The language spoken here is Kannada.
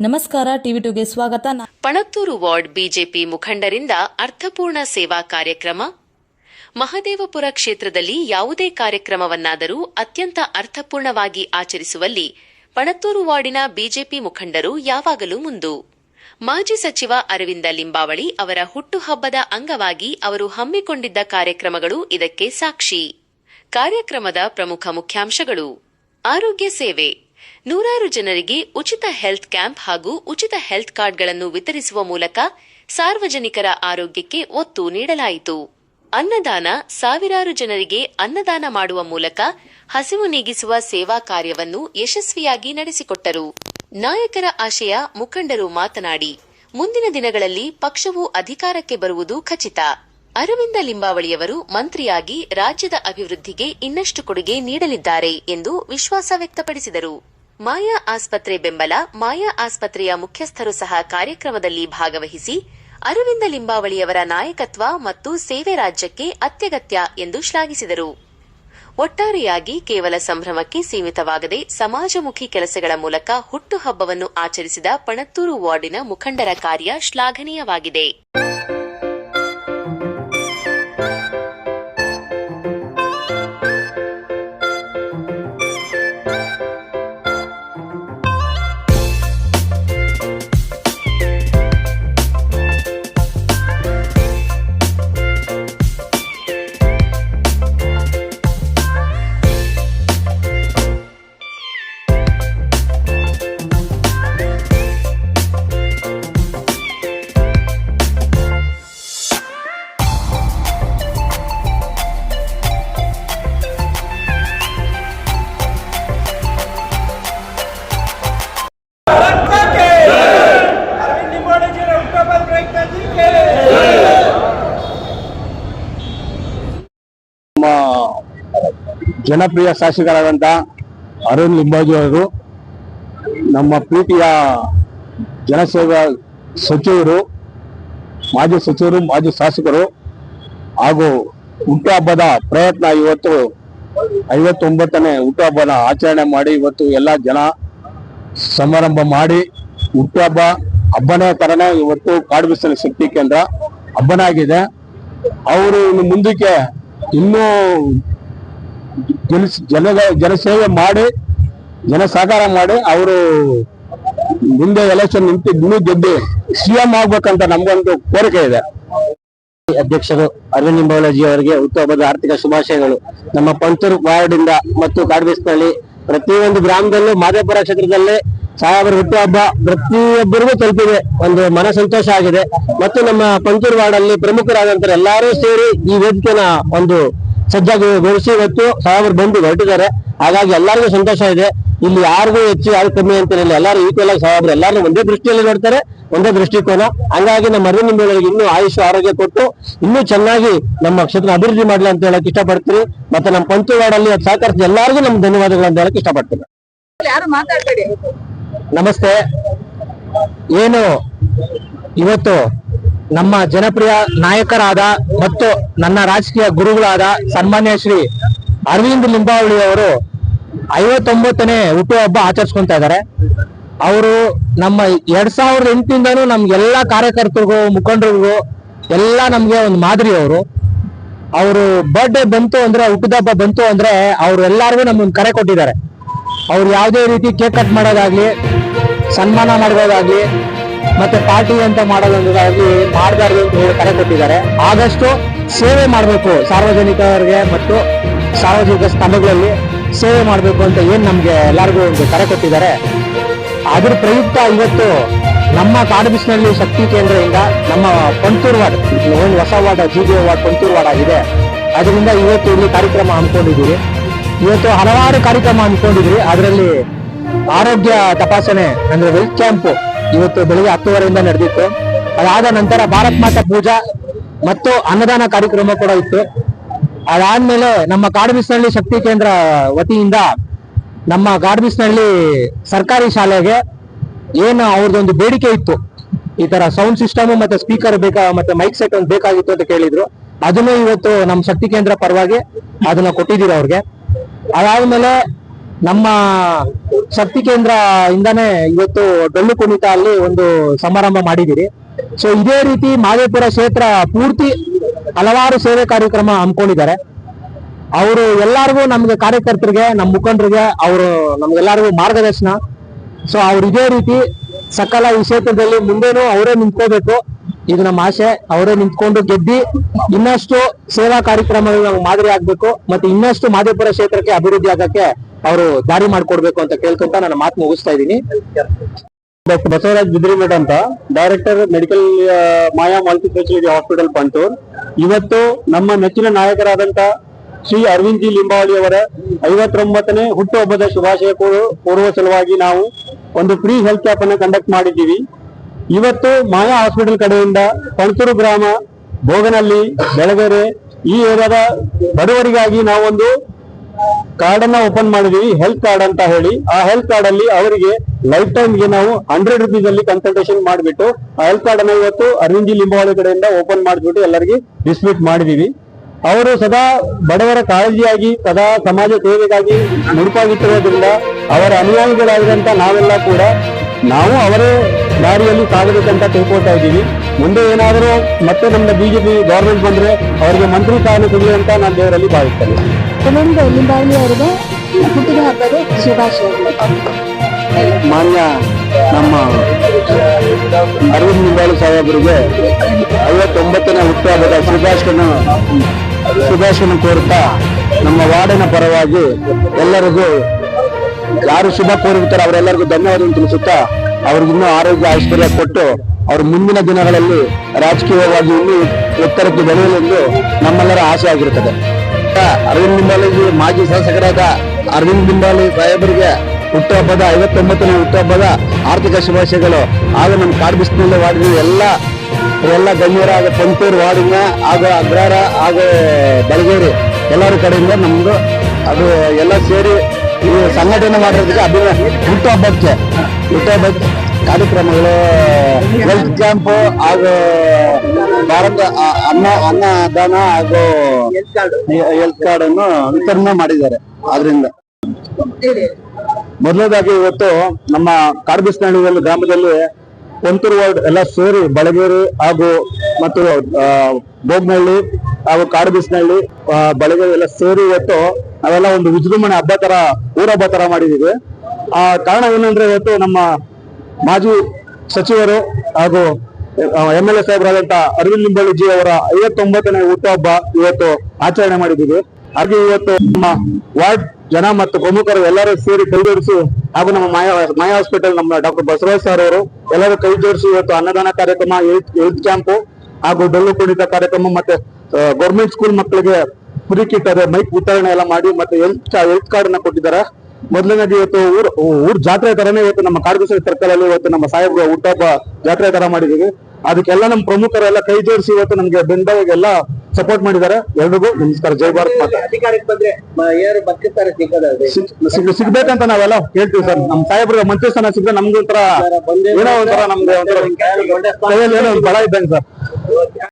ನಮಸ್ಕಾರ, ಟಿವಿ ಟುಗೆ ಸ್ವಾಗತ. ಪಣತ್ತೂರು ವಾರ್ಡ್ ಬಿಜೆಪಿ ಮುಖಂಡರಿಂದ ಅರ್ಥಪೂರ್ಣ ಸೇವಾ ಕಾರ್ಯಕ್ರಮ. ಮಹದೇವಪುರ ಕ್ಷೇತ್ರದಲ್ಲಿ ಯಾವುದೇ ಕಾರ್ಯಕ್ರಮವನ್ನಾದರೂ ಅತ್ಯಂತ ಅರ್ಥಪೂರ್ಣವಾಗಿ ಆಚರಿಸುವಲ್ಲಿ ಪಣತ್ತೂರು ವಾರ್ಡಿನ ಬಿಜೆಪಿ ಮುಖಂಡರು ಯಾವಾಗಲೂ ಮುಂದು. ಮಾಜಿ ಸಚಿವ ಅರವಿಂದ ಲಿಂಬಾವಳಿ ಅವರ ಹುಟ್ಟುಹಬ್ಬದ ಅಂಗವಾಗಿ ಅವರು ಹಮ್ಮಿಕೊಂಡಿದ್ದ ಕಾರ್ಯಕ್ರಮಗಳು ಇದಕ್ಕೆ ಸಾಕ್ಷಿ. ಕಾರ್ಯಕ್ರಮದ ಪ್ರಮುಖ ಮುಖ್ಯಾಂಶಗಳು. ಆರೋಗ್ಯ ಸೇವೆ. ನೂರಾರು ಜನರಿಗೆ ಉಚಿತ ಹೆಲ್ತ್ ಕ್ಯಾಂಪ್ ಹಾಗೂ ಉಚಿತ ಹೆಲ್ತ್ ಕಾರ್ಡ್ಗಳನ್ನು ವಿತರಿಸುವ ಮೂಲಕ ಸಾರ್ವಜನಿಕರ ಆರೋಗ್ಯಕ್ಕೆ ಒತ್ತು ನೀಡಲಾಯಿತು. ಅನ್ನದಾನ ಸಾವಿರಾರು ಜನರಿಗೆ ಅನ್ನದಾನ ಮಾಡುವ ಮೂಲಕ ಹಸಿವು ನೀಗಿಸುವ ಸೇವಾ ಕಾರ್ಯವನ್ನು ಯಶಸ್ವಿಯಾಗಿ ನಡೆಸಿಕೊಟ್ಟರು. ನಾಯಕರ ಆಶಯ ಮುಖಂಡರು ಮಾತನಾಡಿ, ಮುಂದಿನ ದಿನಗಳಲ್ಲಿ ಪಕ್ಷವು ಅಧಿಕಾರಕ್ಕೆ ಬರುವುದು ಖಚಿತ. ಅರವಿಂದ ಲಿಂಬಾವಳಿಯವರು ಮಂತ್ರಿಯಾಗಿ ರಾಜ್ಯದ ಅಭಿವೃದ್ಧಿಗೆ ಇನ್ನಷ್ಟು ಕೊಡುಗೆ ನೀಡಲಿದ್ದಾರೆ ಎಂದು ವಿಶ್ವಾಸ ವ್ಯಕ್ತಪಡಿಸಿದರು. ಮಾಯಾ ಆಸ್ಪತ್ರೆ ಬೆಂಬಲ, ಮಾಯಾ ಆಸ್ಪತ್ರೆಯ ಮುಖ್ಯಸ್ಥರು ಸಹ ಕಾರ್ಯಕ್ರಮದಲ್ಲಿ ಭಾಗವಹಿಸಿ, ಅರವಿಂದ ಲಿಂಬಾವಳಿಯವರ ನಾಯಕತ್ವ ಮತ್ತು ಸೇವೆ ರಾಜ್ಯಕ್ಕೆ ಅತ್ಯಗತ್ಯ ಎಂದು ಶ್ಲಾಘಿಸಿದರು. ಒಟ್ಟಾರೆಯಾಗಿ ಕೇವಲ ಸಂಭ್ರಮಕ್ಕೆ ಸೀಮಿತವಾಗದೆ ಸಮಾಜಮುಖಿ ಕೆಲಸಗಳ ಮೂಲಕ ಹುಟ್ಟುಹಬ್ಬವನ್ನು ಆಚರಿಸಿದ ಪಣತ್ತೂರು ವಾರ್ಡಿನ ಮುಖಂಡರ ಕಾರ್ಯ ಶ್ಲಾಘನೀಯವಾಗಿದೆ. ಜನಪ್ರಿಯ ಶಾಸಕರಾದಂಥ ಅರುಣ್ ಲಿಂಬಾಜಿ ಅವರು, ನಮ್ಮ ಪ್ರೀತಿಯ ಜನಸೇವಾ ಸಚಿವರು, ಮಾಜಿ ಸಚಿವರು, ಮಾಜಿ ಶಾಸಕರು ಹಾಗೂ ಹುಟ್ಟುಹಬ್ಬದ ಪ್ರಯತ್ನ ಇವತ್ತು ಐವತ್ತೊಂಬತ್ತನೇ ಹುಟ್ಟುಹಬ್ಬನ ಆಚರಣೆ ಮಾಡಿ ಇವತ್ತು ಎಲ್ಲ ಜನ ಸಮಾರಂಭ ಮಾಡಿ ಹುಟ್ಟುಹಬ್ಬ ಹಬ್ಬನೇ ತರನೇ ಇವತ್ತು ಕಾಡುಬಿಸಿಲ ಶಕ್ತಿ ಕೇಂದ್ರ ಹಬ್ಬನಾಗಿದೆ. ಅವರು ಇನ್ನು ಮುಂದಕ್ಕೆ ಇನ್ನೂ ಜನ ಜನ ಜನಸೇವೆ ಮಾಡಿ, ಜನ ಸಹಕಾರ ಮಾಡಿ ಅವರು ಮುಂದೆ ಎಲೆಕ್ಷನ್ ನಿಂತು ಇನ್ನೂ ಗೆದ್ದು ಸಿಎಂ ಆಗ್ಬೇಕಂತ ನಮ್ಗೊಂದು ಕೋರಿಕೆ ಇದೆ. ಅಧ್ಯಕ್ಷರು ಅರವಿಂದ್ ನಿಂಬಾವಳಜಿ ಅವರಿಗೆ ಹುಟ್ಟುಹಬ್ಬದ ಆರ್ಥಿಕ ಶುಭಾಶಯಗಳು. ನಮ್ಮ ಪಂಚೂರು ವಾರ್ಡ್ ಇಂದ ಮತ್ತು ಕಾಡ್ಬೇಸ್ನಲ್ಲಿ ಪ್ರತಿಯೊಂದು ಗ್ರಾಮದಲ್ಲೂ ಮಾದೇಪುರ ಕ್ಷೇತ್ರದಲ್ಲಿ ಸಾಹೇಬರ ಹುಟ್ಟುಹಬ್ಬ ಪ್ರತಿಯೊಬ್ಬರಿಗೂ ತಲುಪಿದೆ. ಒಂದು ಮನ ಸಂತೋಷ ಆಗಿದೆ. ಮತ್ತು ನಮ್ಮ ಪಂಚೂರು ವಾರ್ಡ್ ಅಲ್ಲಿ ಪ್ರಮುಖರಾದಂತ ಎಲ್ಲರೂ ಸೇರಿ ಈ ವೇದಿಕೆನ ಒಂದು ಸಜ್ಜಾಗೊಳಿಸಿ ಇವತ್ತು ಸಾಹೇಬರು ಬಂದು ಹೊರಟಿದ್ದಾರೆ. ಹಾಗಾಗಿ ಎಲ್ಲರಿಗೂ ಸಂತೋಷ ಇದೆ. ಇಲ್ಲಿ ಯಾರಿಗೂ ಹೆಚ್ಚು ಯಾರು ಕಮ್ಮಿ ಅಂತಿರಲಿಲ್ಲ. ಎಲ್ಲರೂ ಈಕ್ವಲ್ ಆಗಿ ಸಾಹೇಬರು ಎಲ್ಲರೂ ಒಂದೇ ದೃಷ್ಟಿಯಲ್ಲಿ ನೋಡ್ತಾರೆ ಒಂದೇ ದೃಷ್ಟಿಕೋನ. ಹಂಗಾಗಿ ನಮ್ಮ ಅರವಿಂದ ನಿಂಬೆಗಳಿಗೆ ಇನ್ನೂ ಆಯುಷ್ ಆರೋಗ್ಯ ಕೊಟ್ಟು ಇನ್ನೂ ಚೆನ್ನಾಗಿ ನಮ್ಮ ಕ್ಷೇತ್ರ ಅಭಿವೃದ್ಧಿ ಮಾಡಲಿ ಅಂತ ಹೇಳಕ್ ಇಷ್ಟಪಡ್ತೀನಿ. ಮತ್ತೆ ನಮ್ಮ ಪಂಚವಾಡಲ್ಲಿ ಸಹಕರಿಸಿದ ಎಲ್ಲರಿಗೂ ನಮ್ಮ ಧನ್ಯವಾದಗಳು ಅಂತ ಹೇಳಕ್ ಇಷ್ಟಪಡ್ತೀನಿ. ಯಾರು ಮಾತಾಡ್ಬೇಡಿ? ನಮಸ್ತೆ. ಏನು? ಇವತ್ತು ನಮ್ಮ ಜನಪ್ರಿಯ ನಾಯಕರಾದ ಮತ್ತು ನನ್ನ ರಾಜಕೀಯ ಗುರುಗಳಾದ ಸನ್ಮಾನ್ಯ ಶ್ರೀ ಅರವಿಂದ್ ಲಿಂಬಾವಳಿ ಅವರು ಐವತ್ತೊಂಬತ್ತನೇ ಹುಟ್ಟುಹಬ್ಬ ಆಚರಿಸ್ಕೊಂತ ಇದ್ದಾರೆ. ಅವರು ನಮ್ಮ ಎರಡ್ ಸಾವಿರದ ಎಂಟರಿಂದನೂ ನಮ್ಗೆಲ್ಲಾ ಕಾರ್ಯಕರ್ತರಿಗೂ, ಮುಖಂಡರಿಗೂ, ಎಲ್ಲ ನಮ್ಗೆ ಒಂದು ಮಾದರಿ ಅವರು. ಅವರು ಬರ್ಡೇ ಬಂತು ಅಂದ್ರೆ ಹುಟ್ಟಿದಬ್ಬ ಬಂತು ಅಂದ್ರೆ, ಅವ್ರು ಎಲ್ಲಾರ್ಗು ನಮ್ಗೊಂದು ಕರೆ ಕೊಟ್ಟಿದ್ದಾರೆ. ಅವ್ರು ಯಾವುದೇ ರೀತಿ ಕೇಕ್ ಕಟ್ ಮಾಡೋದಾಗ್ಲಿ, ಸನ್ಮಾನ ಮಾಡೋದಾಗ್ಲಿ ಮತ್ತೆ ಪಾರ್ಟಿ ಅಂತ ಮಾಡೋದಾಗ್ಲಿ ಮಾಡಬಾರ್ದು ಅಂತ ಹೇಳಿ ಕರೆ ಕೊಟ್ಟಿದ್ದಾರೆ. ಆದಷ್ಟು ಸೇವೆ ಮಾಡಬೇಕು ಸಾರ್ವಜನಿಕರಿಗೆ ಮತ್ತು ಸಾರ್ವಜನಿಕ ಸ್ಥಳಗಳಲ್ಲಿ ಸೇವೆ ಮಾಡಬೇಕು ಅಂತ ಏನು ನಮಗೆ ಎಲ್ಲರಿಗೂ ಒಂದು ಕರೆ ಕೊಟ್ಟಿದ್ದಾರೆ. ಅದ್ರ ಪ್ರಯುಕ್ತ ಇವತ್ತು ನಮ್ಮ ಕಾಡುಬಿಸಿನಲ್ಲಿ ಶಕ್ತಿ ಕೇಂದ್ರದಿಂದ ನಮ್ಮ ಪಂತೂರು ವಾರ್ಡ್ ಒಂದು ಹೊಸ ward, G B ward Panthur ward ಆಗಿದೆ. ಅದರಿಂದ ಇವತ್ತು ಇಲ್ಲಿ ಕಾರ್ಯಕ್ರಮ ಹಮ್ಮಿಕೊಂಡಿದ್ದೀವಿ ಇವತ್ತು ಹಲವಾರು ಕಾರ್ಯಕ್ರಮ ಹಮ್ಮಿಕೊಂಡಿದ್ವಿ ಅದರಲ್ಲಿ ಆರೋಗ್ಯ ತಪಾಸಣೆ, ಅಂದ್ರೆ ವೆಲ್ ಕ್ಯಾಂಪ್ ಇವತ್ತು ಬೆಳಿಗ್ಗೆ ಹತ್ತುವರೆಯಿಂದ ನಡೆದಿತ್ತು. ಅದಾದ ನಂತರ ಭಾರತ್ ಮಾತಾ ಪೂಜಾ ಮತ್ತು ಅನ್ನದಾನ ಕಾರ್ಯಕ್ರಮ ಕೂಡ ಇತ್ತು. ಅದಾದ್ಮೇಲೆ ನಮ್ಮ ಕಾಡುಬಿಸಿನಲ್ಲಿ ಶಕ್ತಿ ಕೇಂದ್ರ ವತಿಯಿಂದ ನಮ್ಮ ಗಾರ್ಬಿಸ್ನಲ್ಲಿ ಸರ್ಕಾರಿ ಶಾಲೆಗೆ ಏನು ಅವ್ರದ್ದೊಂದು ಬೇಡಿಕೆ ಇತ್ತು. ಈ ತರ ಸೌಂಡ್ ಸಿಸ್ಟಮ್ ಮತ್ತೆ ಸ್ಪೀಕರ್ ಬೇಕಾ ಮತ್ತೆ ಮೈಕ್ ಸೆಟ್ ಒಂದು ಬೇಕಾಗಿತ್ತು ಅಂತ ಕೇಳಿದ್ರು. ಅದನ್ನು ಇವತ್ತು ನಮ್ಮ ಶಕ್ತಿ ಕೇಂದ್ರ ಪರವಾಗಿ ಅದನ್ನ ಕೊಟ್ಟಿದ್ದೀರ ಅವ್ರಿಗೆ. ಅದಾದ್ಮೇಲೆ ನಮ್ಮ ಶಕ್ತಿ ಕೇಂದ್ರ ಇಂದಾನೆ ಇವತ್ತು ಡೊಳ್ಳು ಕುಣಿತ ಅಲ್ಲಿ ಒಂದು ಸಮಾರಂಭ ಮಾಡಿದಿರಿ ಸೊ ಇದೇ ರೀತಿ ಮಾದೇಪುರ ಕ್ಷೇತ್ರ ಪೂರ್ತಿ ಹಲವಾರು ಸೇವೆ ಕಾರ್ಯಕ್ರಮ ಹಮ್ಮಿಕೊಂಡಿದ್ದಾರೆ. ಅವರು ಎಲ್ಲಾರ್ಗೂ ನಮ್ಗೆ ಕಾರ್ಯಕರ್ತರಿಗೆ ನಮ್ಮ ಮುಖಂಡರಿಗೆ, ಅವರು ನಮ್ಗೆಲ್ಲರಿಗೂ ಮಾರ್ಗದರ್ಶನ. ಸೊ ಅವ್ರು ಇದೇ ರೀತಿ ಸಕಲ ಈ ಕ್ಷೇತ್ರದಲ್ಲಿ ಮುಂದೇನು ಅವರೇ ನಿಂತ್ಕೋಬೇಕು. ಇದು ನಮ್ಮ ಆಸೆ. ಅವರೇ ನಿಂತ್ಕೊಂಡು ಗೆದ್ದಿ ಇನ್ನಷ್ಟು ಸೇವಾ ಕಾರ್ಯಕ್ರಮಗಳು ನಮ್ಗೆ ಮಾದರಿ ಆಗ್ಬೇಕು. ಮತ್ತೆ ಇನ್ನಷ್ಟು ಮಾದೇಪುರ ಕ್ಷೇತ್ರಕ್ಕೆ ಅಭಿವೃದ್ಧಿ ಆಗಕ್ಕೆ ಅವರು ದಾರಿ ಮಾಡ್ಕೊಡ್ಬೇಕು ಅಂತ ಕೇಳ್ಕೊಂತ ನನ್ನ ಮಾತು ಮುಗಿಸ್ತಾ ಇದ್ದೀನಿ. ಡಾಕ್ಟರ್ ಬಸವರಾಜ್ ಬಿದ್ರಿಮಠ ಅಂತ director medical Maya multi speciality hospital ಪಂಟೂರ್. ಇವತ್ತು ನಮ್ಮ ನೆಚ್ಚಿನ ನಾಯಕರಾದಂತ ಶ್ರೀ ಅರವಿಂದ್ ಜಿ ಲಿಂಬಾವಳಿ ಅವರ ಐವತ್ತೊಂಬತ್ತನೇ ಹುಟ್ಟುಹಬ್ಬದ ಶುಭಾಶಯ ಕೋರು- ಕೋರುವ ಸಲುವಾಗಿ ನಾವು ಒಂದು ಫ್ರೀ ಹೆಲ್ತ್ ಕ್ಯಾಂಪ್ ಅನ್ನು ಕಂಡಕ್ಟ್ ಮಾಡಿದ್ದೀವಿ. ಇವತ್ತು ಮಾಯಾ ಹಾಸ್ಪಿಟಲ್ ಕಡೆಯಿಂದ ಪಂತೂರು ಗ್ರಾಮ, ಭೋಗನಹಳ್ಳಿ, ಬೆಳಗೆರೆ ಈ ಏರಿಯಾದ ಬಡವರಿಗಾಗಿ ನಾವೊಂದು ಕಾರ್ಡ್ ಅನ್ನ ಓಪನ್ ಮಾಡಿದೀವಿ ಹೆಲ್ತ್ ಕಾರ್ಡ್ ಅಂತ ಹೇಳಿ. ಆ ಹೆಲ್ತ್ ಕಾರ್ಡ್ ಅಲ್ಲಿ ಅವರಿಗೆ ಲೈಫ್ ಟೈಮ್ಗೆ ನಾವು ಹಂಡ್ರೆಡ್ ರುಪೀಸ್ ಅಲ್ಲಿ ಕನ್ಸಲ್ಟೇಷನ್ ಮಾಡಿಬಿಟ್ಟು, ಆ ಹೆಲ್ತ್ ಕಾರ್ಡ್ ಅನ್ನ ಇವತ್ತು ಅರವಿಂದ್ ಜಿ ಲಿಂಬಾವಳಿ ಕಡೆಯಿಂದ ಓಪನ್ ಮಾಡಿಬಿಟ್ಟು ಎಲ್ಲರಿಗೆ ಡಿಸ್ಟ್ರಿಬ್ಯೂಟ್ ಮಾಡಿದೀವಿ. ಅವರು ಸದಾ ಬಡವರ ಕಾಳಜಿಯಾಗಿ, ಸದಾ ಸಮಾಜ ಸೇವೆಗಾಗಿ ಮುಡುಪಾಗಿಟ್ಟಿರೋದ್ರಿಂದ ಅವರ ಅನುಯಾಯಿಗಳಾಗಿದಂತ ನಾವೆಲ್ಲ ಕೂಡ ನಾವು ಅವರೇ ದಾರಿಯಲ್ಲಿ ಸಾಗಬೇಕಂತ ತಿಳ್ಕೊಳ್ತಾ ಇದ್ದೀವಿ. ಮುಂದೆ ಏನಾದರೂ ಮತ್ತೆ ನಮ್ಮ ಬಿಜೆಪಿ ಗವರ್ಮೆಂಟ್ ಬಂದ್ರೆ ಅವರಿಗೆ ಮಂತ್ರಿ ಸ್ಥಾನ ಸಿಗಲಿ ಅಂತ ನಾನು ದೇವರಲ್ಲಿ ಭಾವಿಸ್ತೇನೆ. ಲಿಂಬಾವಳಿ ಅವರಿಗೆ ಹುಟ್ಟಿದ ಶುಭಾಶಯಗಳು. ಮಾನ್ಯ ನಮ್ಮ ಅರವಿಂದ್ ನಿಂಬಾಳು ಸಾಹೇಬರಿಗೆ ಐವತ್ತೊಂಬತ್ತನೇ ಹುಟ್ಟುಹಬ್ಬದ ಶುಭಾಶಯನ ಶುಭಾಶಯನ ಕೋರ್ತಾ ನಮ್ಮ ವಾರ್ಡಿನ ಪರವಾಗಿ ಎಲ್ಲರಿಗೂ ಯಾರು ಶುಭ ಕೋರಿರ್ತಾರೆ ಅವರೆಲ್ಲರಿಗೂ ಧನ್ಯವಾದ ತಿಳಿಸುತ್ತಾ ಅವ್ರಿಗಿನ್ನೂ ಆರೋಗ್ಯ ಐಶ್ವರ್ಯ ಕೊಟ್ಟು ಅವ್ರ ಮುಂದಿನ ದಿನಗಳಲ್ಲಿ ರಾಜಕೀಯವಾಗಿ ಇನ್ನೂ ಎತ್ತರಕ್ಕೆ ಬೆಳೆಯಲೆಂದು ನಮ್ಮೆಲ್ಲರ ಆಸೆ ಆಗಿರುತ್ತದೆ. ಅರವಿಂದ್ ಲಿಂಬಾಲಿಜಿ ಮಾಜಿ ಶಾಸಕರಾದ ಅರವಿಂದ್ ಲಿಂಬಾಲಿ ಸಾಹೇಬರಿಗೆ ಹುಟ್ಟುಹಬ್ಬದ ಐವತ್ತೊಂಬತ್ತನೇ ಹುಟ್ಟುಹಬ್ಬದ ಆರ್ಥಿಕ ಶುಭಾಶಯಗಳು. ಹಾಗೂ ನಮ್ಮ ಕಾರ್ಬಿಸ್ನಲ್ಲಿ ವಾರ್ಡಿನ ಎಲ್ಲ ಎಲ್ಲ ಗಣ್ಯರಾದ ಪಂತೂರು ವಾರ್ಡಿನ ಹಾಗೂ ಅಗ್ರಹಾರ ಹಾಗೂ ಬೆಳಗೇರಿ, ಎಲ್ಲರ ಕಡೆಯಿಂದ ನಮ್ದು ಅದು ಎಲ್ಲ ಸೇರಿ ಸಂಘಟನೆ ಮಾಡಿರೋದಕ್ಕೆ ಅಭಿನ ಹುಟ್ಟುಹಬ್ಬಕ್ಕೆ ಹುಟ್ಟುಹಬ್ಬಕ್ಕೆ ಕಾರ್ಯಕ್ರಮಗಳು ಹೆಲ್ತ್ ಕ್ಯಾಂಪ್ ಹಾಗೂ ಭಾರತ ಅನ್ನ, ಅನ್ನದಾನ ಹಾಗೂ ಹೆಲ್ತ್ ಕಾರ್ಡ್ ಅನ್ನು ವಿತರಣೆ ಮಾಡಿದ್ದಾರೆ ಆದ್ರಿಂದ. ಮೊದಲನೇದಾಗಿ ಇವತ್ತು ನಮ್ಮ ಕಾರ್ಬಿಸ್ನಹಳ್ಳಿ ಗ್ರಾಮದಲ್ಲಿ ಕೊಂತೂರು ವಾರ್ಡ್ ಎಲ್ಲ ಸೇರಿ ಬಳಗೇರಿ ಹಾಗೂ ಮತ್ತು ಬೋಗ್ನಳ್ಳಿ ಬೋಗ್ನಹಳ್ಳಿ ಹಾಗೂ ಕಾಡುಬಿಸ್ನಹಳ್ಳಿ ಬಳಗೇರಿ ಎಲ್ಲ ಸೇರಿ ಇವತ್ತು ನಾವೆಲ್ಲ ಒಂದು ವಿಜೃಂಭಣೆ ಹಬ್ಬ ತರ ಊರ ಹಬ್ಬ ತರ ಮಾಡಿದೀವಿ ಆ ಕಾರಣ ಏನಂದ್ರೆ ಇವತ್ತು ನಮ್ಮ ಮಾಜಿ ಸಚಿವರು ಹಾಗೂ ಎಂ ಎಲ್ ಎ ಸಾಹೇಬರಾದಂತ ಅರವಿಂದ್ ಲಿಂಬಾಳಿಜಿ ಅವರ ಐವತ್ತೊಂಬತ್ತನೇ ಹುಟ್ಟುಹಬ್ಬ ಇವತ್ತು ಆಚರಣೆ ಮಾಡಿದ್ದೀವಿ. ಹಾಗೆ ಇವತ್ತು ನಮ್ಮ ವಾರ್ಡ್ ಜನ ಮತ್ತು ಪ್ರಮುಖರು ಎಲ್ಲರೂ ಸೇರಿ ಕೈ ಜೋಡಿಸಿ ಹಾಗೂ ನಮ್ಮ ಮಾಯಾ ಮಾಯಾ ಹಾಸ್ಪಿಟಲ್ ನಮ್ಮ ಡಾಕ್ಟರ್ ಬಸವರಾಜ್ ಸರ್ ಅವರು ಎಲ್ಲರೂ ಕೈ ಜೋಡಿಸಿ ಇವತ್ತು ಅನ್ನದಾನ ಕಾರ್ಯಕ್ರಮ ಹೆಲ್ತ್ ಕ್ಯಾಂಪ್ ಹಾಗೂ ಡೊಳ್ಳು ಕುಣಿತ ಕಾರ್ಯಕ್ರಮ ಮತ್ತೆ ಗೌರ್ಮೆಂಟ್ ಸ್ಕೂಲ್ ಮಕ್ಕಳಿಗೆ ಫ್ರೀ ಕಿಟ್ ಅದೇ ಮೈಕ್ ವಿತರಣೆ ಎಲ್ಲ ಮಾಡಿ ಮತ್ತೆ ಹೆಲ್ತ್ ಹೆಲ್ತ್ ಕಾರ್ಡ್ನ ಕೊಟ್ಟಿದ್ದಾರೆ. ಮೊದಲನೇದು ಇವತ್ತು ಊರ್ ಊರ್ ಜಾತ್ರೆ ತರನೇ ಇವತ್ತು ನಮ್ಮ ಕಾಡಗುಸರಿ ಸರ್ಕಲ್ ಅಲ್ಲಿ ಇವತ್ತು ನಮ್ಮ ಸಾಹೇಬ್ರ ಹುಟ್ಟಬ್ಬ ಜಾತ್ರೆ ತರ ಮಾಡಿದೀವಿ ಅದಕ್ಕೆಲ್ಲ ನಮ್ಮ ಪ್ರಮುಖರೆಲ್ಲ ಕೈ ಜೋಡಿಸಿ ಇವತ್ತು ನಮ್ಗೆ ಬೆಂದಾಗೆಲ್ಲ ಸಪೋರ್ಟ್ ಮಾಡಿದ್ದಾರೆ ಎಲ್ರಿಗೂ ನಮಸ್ಕಾರ. ಜೈ ಭಾರತ್ ಮಾತಾ. ಅಧಿಕಾರಕ್ಕೆ ಬಂದ್ರೆ ಯಾರು ಸಿಗ್- ಸಿಗ್ಬೇಕಂತ ನಾವೆಲ್ಲ ಹೇಳ್ತೀವಿ ಸರ್. ನಮ್ ಸಾಹೇಬ್ರ ಮಂತ್ರಿ ಸ್ಥಾನ ಸಿಕ್ಕರೆ ನಮ್ಗೆ ಒಂಥರ ಏನೋ ಒಂಥರ ನಮ್ಗೆ ಒಂಥರ ಬಲ ಇದ್ದಂಗೆ ಸರ್.